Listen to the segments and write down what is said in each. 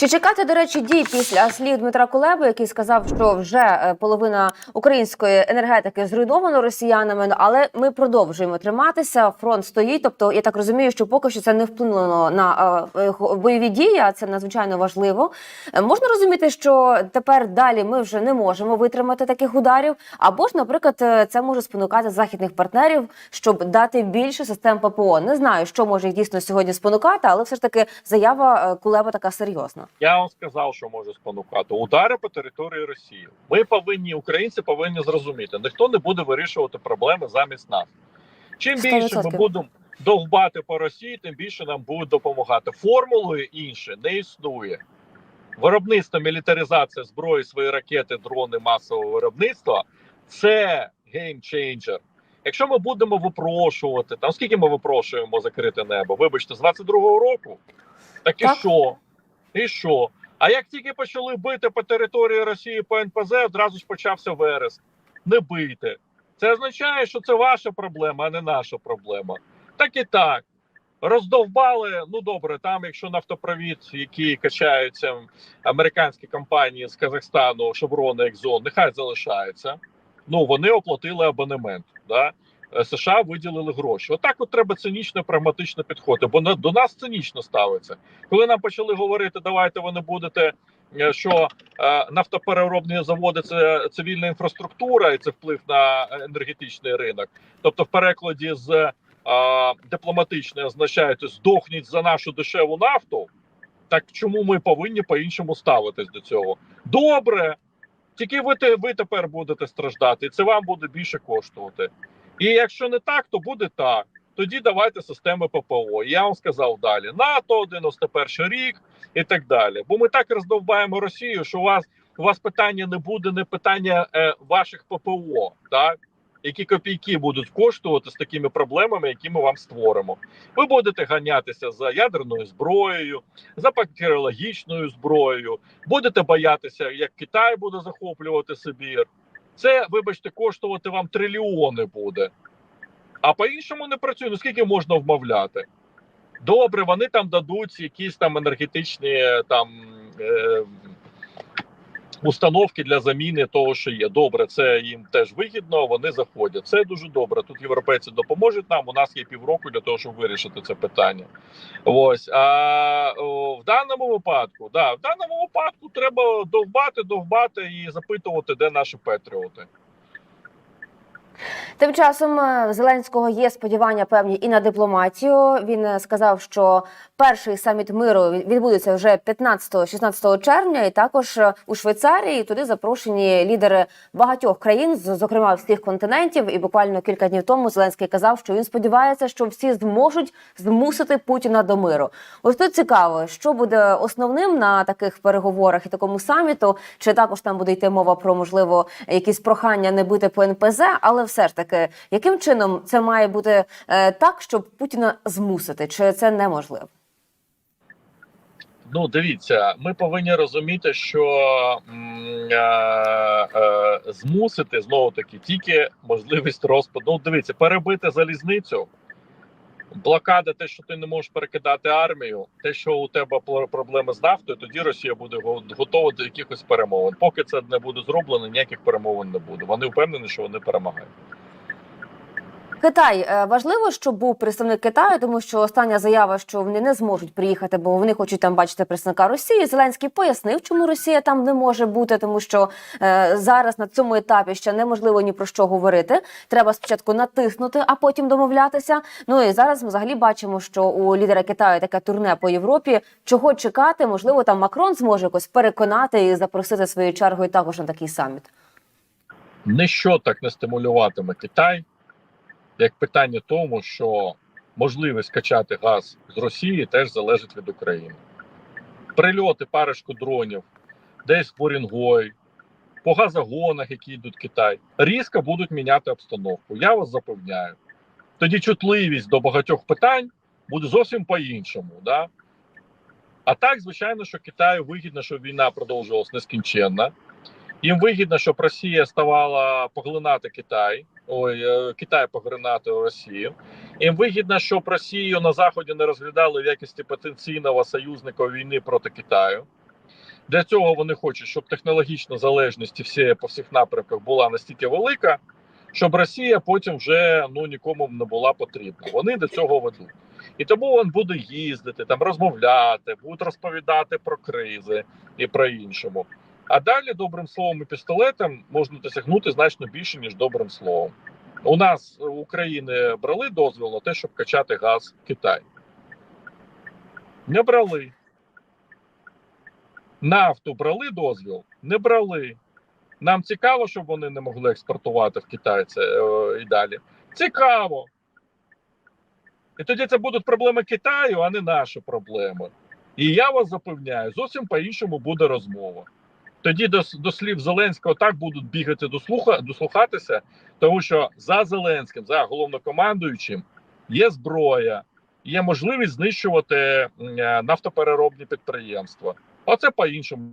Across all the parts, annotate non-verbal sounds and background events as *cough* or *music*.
Чи чекати, до речі, дій після слів Дмитра Кулеби, який сказав, що вже е, половина української енергетики зруйновано росіянами, ну, але ми продовжуємо триматися. Фронт стоїть. Тобто, я так розумію, що поки що це не вплинуло на е, е, бойові дії. А це надзвичайно важливо. Можна розуміти, що тепер далі ми вже не можемо витримати таких ударів, або ж, наприклад, це може спонукати західних партнерів, щоб дати більше систем ППО. Не знаю, що може їх дійсно сьогодні спонукати, але все ж таки заява Кулеба така серйозна. Я вам сказав, що може спонукати удари по території Росії. Ми повинні, українці повинні зрозуміти, ніхто не буде вирішувати проблеми замість нас. Чим більше ми будемо довбати по Росії, тим більше нам будуть допомагати. Формулою інше не існує. Виробництво, мілітаризація зброї, свої ракети, дрони масового виробництва це геймчейнджер. Якщо ми будемо випрошувати, там скільки ми випрошуємо закрите небо? Вибачте, з 22-го року. Так і Так. що? І що? А як тільки почали бити по території Росії по НПЗ, одразу ж почався вереск. Не бийте. Це означає, що це ваша проблема, а не наша проблема. Так і так. Роздовбали, ну добре, там, якщо нафтопровід, який качаються американські компанії з Казахстану, Шеврон, Екзон, нехай залишаються. Ну вони оплатили абонемент. Да? Е, США виділили гроші. Отак от треба цинічно, прагматично підходити, бо на, до нас цинічно ставиться. Коли нам почали говорити, давайте ви не будете, е, що е, нафтопереробні заводи це цивільна інфраструктура і це вплив на енергетичний ринок. Тобто, в перекладі з е, дипломатичне означає то здохніть за нашу дешеву нафту. Так чому ми повинні по-іншому ставитись до цього? Добре, тільки ви, ви тепер будете страждати, і це вам буде більше коштувати. І якщо не так, то буде так. Тоді давайте системи ППО. Я вам сказав далі: НАТО, 91 рік і так далі. Бо ми так роздовбаємо Росію, що у вас у вас питання не буде, не питання е, ваших ППО, так які копійки будуть коштувати з такими проблемами, які ми вам створимо. Ви будете ганятися за ядерною зброєю, за бактеріологічною зброєю, будете боятися, як Китай буде захоплювати Сибір. Це, вибачте, коштувати вам трильйони буде. А по-іншому не працює. Ну скільки можна вмовляти? Добре, вони там дадуть якісь там енергетичні е, там е, установки для заміни того, що є. Добре, це їм теж вигідно. Вони заходять. Це дуже добре. Тут європейці допоможуть нам. У нас є півроку для того, щоб вирішити це питання. Ось а о, в даному випадку, да, в даному випадку треба довбати, довбати і запитувати, де наші патріоти. Тим часом е, Зеленського є сподівання певні і на дипломатію. Він е, сказав, що перший саміт миру відбудеться вже 15-16 червня, і також е, у Швейцарії туди запрошені лідери багатьох країн, зокрема всіх континентів. І буквально кілька днів тому Зеленський казав, що він сподівається, що всі зможуть змусити Путіна до миру. Ось тут цікаво, що буде основним на таких переговорах і такому саміту, чи також там буде йти мова про можливо якісь прохання не бити по НПЗ, але все ж таки, яким чином це має бути е, так, щоб Путіна змусити, чи це неможливо? Ну, дивіться, ми повинні розуміти, що е, е, змусити знову таки тільки можливість розпаду. Ну, дивіться, перебити залізницю, блокада, те, що ти не можеш перекидати армію, те, що у тебе проблеми з нафтою, тоді Росія буде готова до якихось перемовин. Поки це не буде зроблено, ніяких перемовин не буде. Вони впевнені, що вони перемагають. Китай е, важливо, щоб був представник Китаю, тому що остання заява, що вони не зможуть приїхати, бо вони хочуть там бачити представника Росії. Зеленський пояснив, чому Росія там не може бути, тому що е, зараз на цьому етапі ще неможливо ні про що говорити. Треба спочатку натиснути, а потім домовлятися. Ну і зараз ми взагалі бачимо, що у лідера Китаю таке турне по Європі. Чого чекати? Можливо, там Макрон зможе якось переконати і запросити своєю чергою також на такий саміт. Ніщо так не стимулюватиме Китай, як питання тому, що можливість качати газ з Росії теж залежить від України. Прильоти парочку дронів, десь в Орінгой, по газогонах, які йдуть в Китай, різко будуть міняти обстановку. Я вас запевняю. Тоді чутливість до багатьох питань буде зовсім по-іншому. Да? А так, звичайно, що Китаю вигідно, щоб війна продовжувалась нескінченно. Їм вигідно, щоб Росія ставала поглинати Китай, ой, е, Китай поглинати Росію. Їм вигідно, щоб Росію на заході не розглядали в якості потенційного союзника війни проти Китаю. Для цього вони хочуть, щоб технологічна залежність всі по всіх напрямках була настільки велика, щоб Росія потім вже ну нікому не була потрібна. Вони до цього ведуть. І тому він буде їздити, там розмовляти, буде розповідати про кризи і про іншому. А далі добрим словом і пістолетом можна досягнути значно більше, ніж добрим словом. У нас у України брали дозвіл на те, щоб качати газ в Китай. Не брали. Нафту брали дозвіл? Не брали. Нам цікаво, щоб вони не могли експортувати в Китай це е, і далі. Цікаво. І тоді це будуть проблеми Китаю, а не наші проблеми. І я вас запевняю, зовсім по-іншому буде розмова. Тоді до, до слів Зеленського так будуть бігати дослуха, дослухатися, тому що за Зеленським, за головнокомандуючим, є зброя, є можливість знищувати е, нафтопереробні підприємства. Оце по-іншому.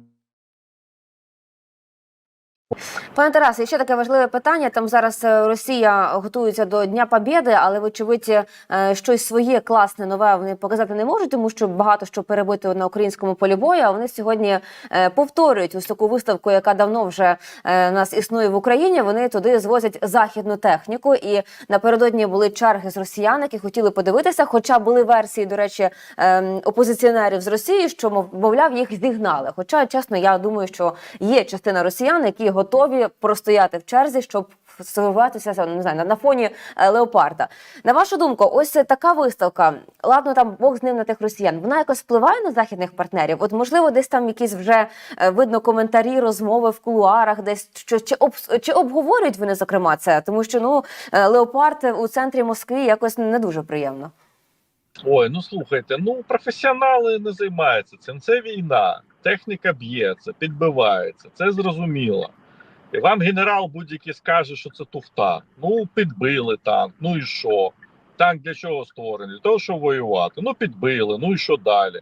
Пане Тарасе, ще таке важливе питання. Там зараз е, Росія готується до Дня Побєди, але вочевидь е, щось своє класне нове вони показати не можуть, тому що багато що перебито на українському полі бою. А вони сьогодні е, повторюють ось таку виставку, яка давно вже у нас існує в Україні. Вони туди звозять західну техніку. І напередодні були черги з росіян, які хотіли подивитися. Хоча були версії, до речі, е, опозиціонерів з Росії, що мов- мовляв їх зігнали. Хоча чесно, я думаю, що є частина росіян, які готові простояти в черзі, щоб сформуватися не знаю, на- на фоні е, леопарда. На вашу думку, ось така виставка. Ладно, там Бог з ним на тих росіян. Вона якось впливає на західних партнерів. От можливо, десь там якісь вже е, видно коментарі, розмови в кулуарах, десь що чи об чи обговорюють вони зокрема це, тому що ну е, леопард у центрі Москви якось не дуже приємно. Ой, ну слухайте, ну професіонали не займаються цим. Це війна, техніка б'ється, підбивається, це зрозуміло. І вам генерал будь-який скаже, що це туфта. Ну, підбили танк, ну і що? Танк для чого створений? Для того, щоб воювати. Ну, підбили, ну і що далі?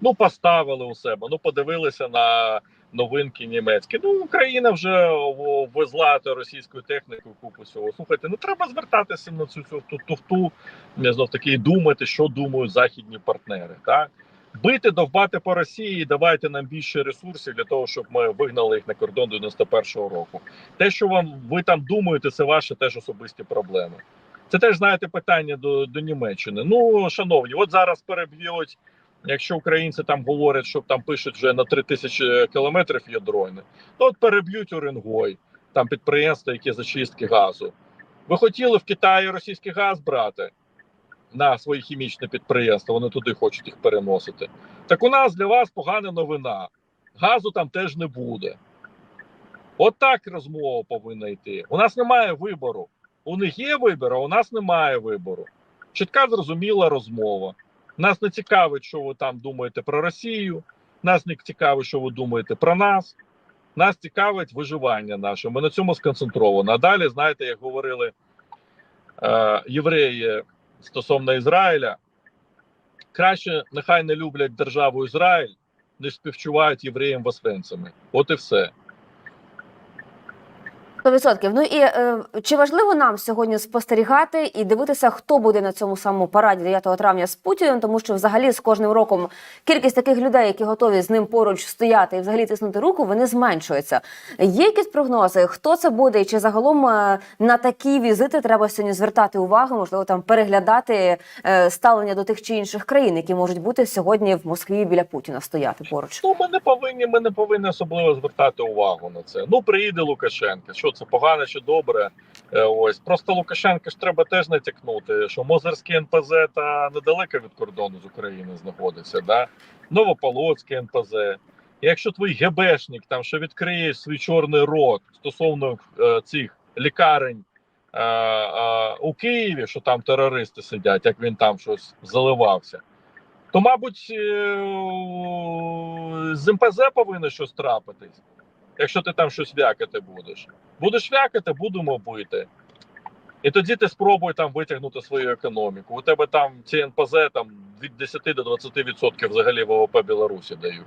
Ну, поставили у себе, ну подивилися на новинки німецькі. Ну, Україна вже везла російську техніку купу всього. Слухайте, ну треба звертатися на цю цю ту- туфту, знов таки і думати, що думають західні партнери. Так? Бити, довбати по Росії, давайте нам більше ресурсів для того, щоб ми вигнали їх на кордон 91-го року. Те, що вам ви там думаєте, це ваші теж особисті проблеми. Це теж знаєте питання до, до Німеччини. Ну, шановні, от зараз переб'ють. Якщо українці там говорять, що там пишуть вже на 3 тисячі кілометрів є дрони, то от переб'ють Уренгой, там підприємства, які зачистки газу. Ви хотіли в Китаї російський газ брати на свої хімічні підприємства, вони туди хочуть їх переносити. Так у нас для вас погана новина. Газу там теж не буде. От так розмова повинна йти. У нас немає вибору. У них є вибір, а у нас немає вибору. Чітка зрозуміла розмова. Нас не цікавить, що ви там думаєте про Росію. Нас не цікавить, що ви думаєте про нас. Нас цікавить виживання наше. Ми на цьому сконцентровані. А далі, знаєте, як говорили е, євреї стосовно Ізраїля, краще нехай не люблять державу Ізраїль, ніж співчувають євреям восвенцями. От і все. 100%. Ну і е, чи важливо нам сьогодні спостерігати і дивитися, хто буде на цьому самому параді 9 травня з Путіним, тому що взагалі з кожним роком кількість таких людей, які готові з ним поруч стояти і взагалі тиснути руку, вони зменшуються. Є якісь прогнози, хто це буде, і чи загалом е, на такі візити треба сьогодні звертати увагу, можливо, там переглядати е, ставлення до тих чи інших країн, які можуть бути сьогодні в Москві біля Путіна стояти поруч. Ну, ми не повинні, ми не повинні особливо звертати увагу на це. Ну, приїде Лукашенко. Що це погано чи добре? Е, Ось просто Лукашенка ж треба теж натякнути, що Мозерський НПЗ та недалеко від кордону з України знаходиться, да? Новополоцький НПЗ. Якщо твій ГБшник там ще відкриє свій чорний рот стосовно е, цих лікарень е, е, у Києві, що там терористи сидять, як він там щось заливався, то, мабуть, е, з МПЗ повинно щось трапитись, якщо ти там щось вякати будеш. Будеш вякати, будемо бити. І тоді ти спробуй там витягнути свою економіку. У тебе там ці НПЗ там від 10 до 20% взагалі ВВП Білорусі дають.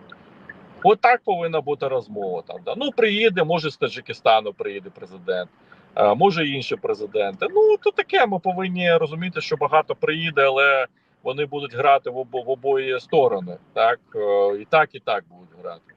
От так повинна бути розмова. Там, да. Ну, приїде, може з Таджикистану приїде президент, а, може інші президенти. Ну, то таке, ми повинні розуміти, що багато приїде, але вони будуть грати в обоє сторони. Так? Е, І так, і так будуть грати.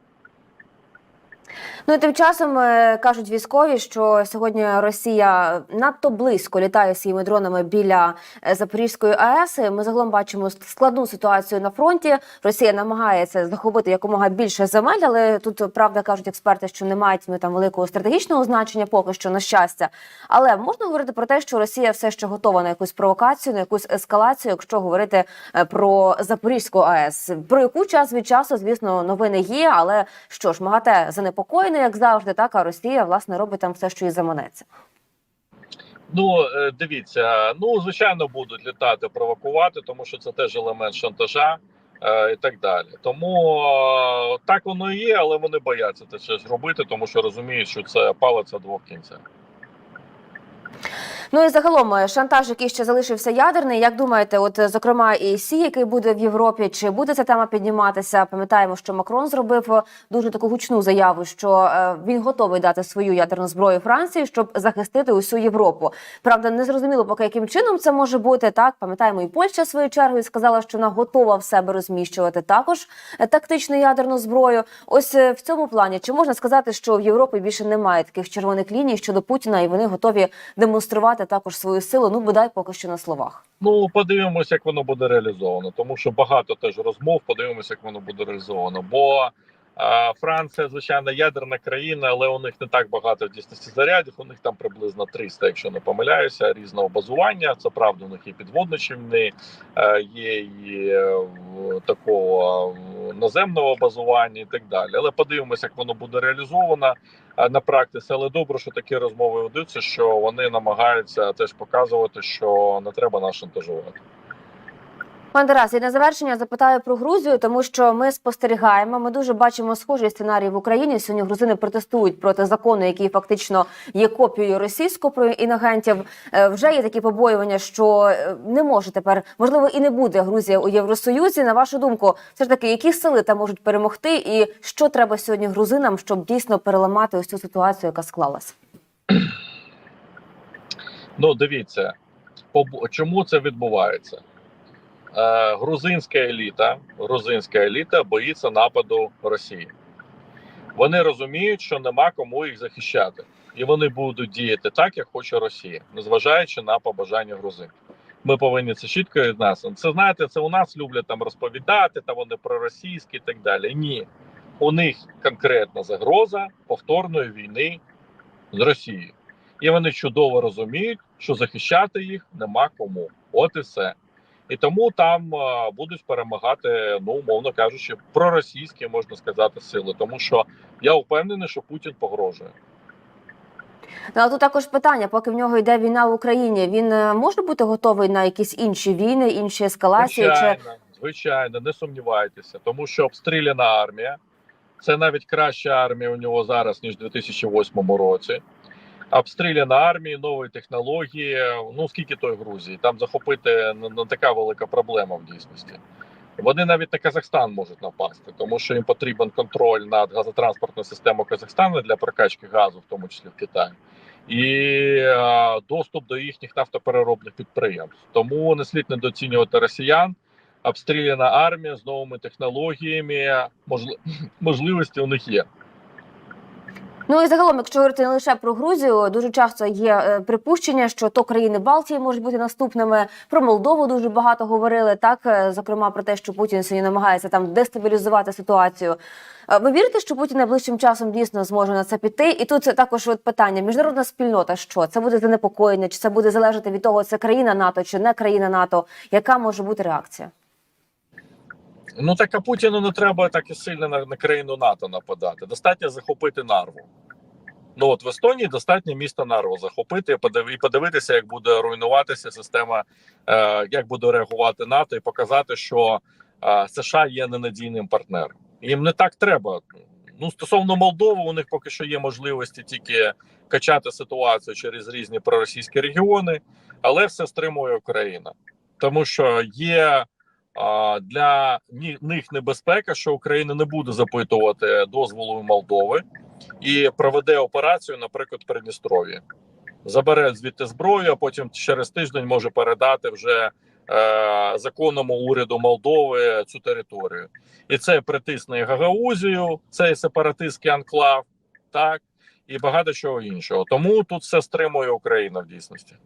Ну і тим часом е, кажуть військові, що сьогодні Росія надто близько літає своїми дронами біля е, Запорізької АЕС. Ми загалом бачимо складну ситуацію на фронті. Росія намагається захопити якомога більше земель, але тут правда кажуть експерти, що не мають там великого стратегічного значення, поки що на щастя. Але можна говорити про те, що Росія все ще готова на якусь провокацію, на якусь ескалацію, якщо говорити е, про Запорізьку АЕС, про яку час від часу, звісно, новини є. Але що ж, МАГАТЕ занепокоєний, як завжди, так а Росія власне робить там все, що їй заманеться. Ну е, дивіться, ну звичайно будуть літати, провокувати, тому що це теж елемент шантажа е, і так далі. Тому е, так воно і є, але вони бояться це щось робити, тому що розуміють, що це палиця двох кінців. Ну і загалом е, шантаж, який ще залишився ядерний. Як думаєте, от е, зокрема і Сі, який буде в Європі, чи буде ця тема підніматися? Пам'ятаємо, що Макрон зробив е, дуже таку гучну заяву, що він готовий дати свою ядерну зброю Франції, щоб захистити усю Європу. Правда, не зрозуміло, поки яким чином це може бути. Так пам'ятаємо, і Польща своєю чергою сказала, що вона готова в себе розміщувати також тактичну ядерну зброю. Ось в цьому плані чи можна сказати, що в Європі більше немає таких червоних ліній щодо Путіна, і вони готові демонструвати також свою силу. Ну бодай поки що на словах. Ну подивимося, як воно буде реалізовано, тому що багато теж розмов. Подивимося, як воно буде реалізовано. Бо е, Франція, звичайно, ядерна країна, але у них не так багато в дійсності зарядів. У них там приблизно 300, якщо не помиляюся, різного базування. Це правда, у них і підводні човни, е, є і е, такого наземного базування і так далі. Але подивимося, як воно буде реалізовано е, на практиці. Але добре, що такі розмови ведуться, що вони намагаються теж показувати, що не треба нас шантажувати. Пан Тарас, і на завершення запитаю про Грузію, тому що ми спостерігаємо. Ми дуже бачимо схожий сценарій в Україні. Сьогодні грузини протестують проти закону, який фактично є копією російського про інагентів. Е, Вже є такі побоювання, що е, не може тепер, можливо, і не буде Грузія у Євросоюзі. На вашу думку, все ж таки, які сили там можуть перемогти, і що треба сьогодні грузинам, щоб дійсно переламати ось цю ситуацію, яка склалась? Ну, дивіться, чому це відбувається? Е, грузинська еліта, грузинська еліта боїться нападу Росії. Вони розуміють, що нема кому їх захищати, і вони будуть діяти так, як хоче Росія, незважаючи на побажання грузин. Ми повинні це чітко від нас. Це знаєте, це у нас люблять там розповідати, та вони проросійські і так далі. Ні, у них конкретна загроза повторної війни з Росією. І вони чудово розуміють, що захищати їх нема кому. От і все. І тому там е, будуть перемагати, ну умовно кажучи, проросійські можна сказати сили, тому що я впевнений, що Путін погрожує. Ну, але тут також питання, поки в нього йде війна в Україні, він е, може бути готовий на якісь інші війни, інші ескалації? Чи Звичайно, звичайно, не сумнівайтеся, тому що обстріляна армія це навіть краща армія у нього зараз ніж у 2008 році. Обстріляна армія, нові технології. Ну скільки той Грузії? Там захопити не, така велика проблема в дійсності. Вони навіть на Казахстан можуть напасти, тому що їм потрібен контроль над газотранспортною системою Казахстану для прокачки газу, в тому числі в Китаї, і доступ до їхніх нафтопереробних підприємств. Тому не слід недооцінювати росіян. Обстріляна армія з новими технологіями, *clears throat* можливості у них є. Ну і загалом, якщо говорити не лише про Грузію, дуже часто є е, припущення, що то країни Балтії можуть бути наступними. Про Молдову дуже багато говорили. Так, е, зокрема про те, що Путін сьогодні намагається там дестабілізувати ситуацію. Е, Ви вірите, що Путін найближчим часом дійсно зможе на це піти? І тут це також от питання: міжнародна спільнота, що це буде занепокоєння, чи це буде залежати від того, це країна НАТО чи не країна НАТО? Яка може бути реакція? Ну так а Путіну не треба так і сильно на, на країну НАТО нападати. Достатньо захопити нарву. Ну от в Естонії достатньо місто Нарву захопити і подивитися, як буде руйнуватися система, е, як буде реагувати НАТО, і показати, що е, США є ненадійним партнером. Їм не так треба. Ну стосовно Молдови, у них поки що є можливості тільки качати ситуацію через різні проросійські регіони, але все стримує Україна, тому що є для них небезпека, що Україна не буде запитувати дозволу Молдови і проведе операцію, наприклад, в Придністров'ї. Забере звідти зброю, а потім через тиждень може передати вже е, законному уряду Молдови цю територію. І це притисне Гагаузію, цей сепаратистський анклав, так і багато чого іншого. Тому тут все стримує Україна в дійсності.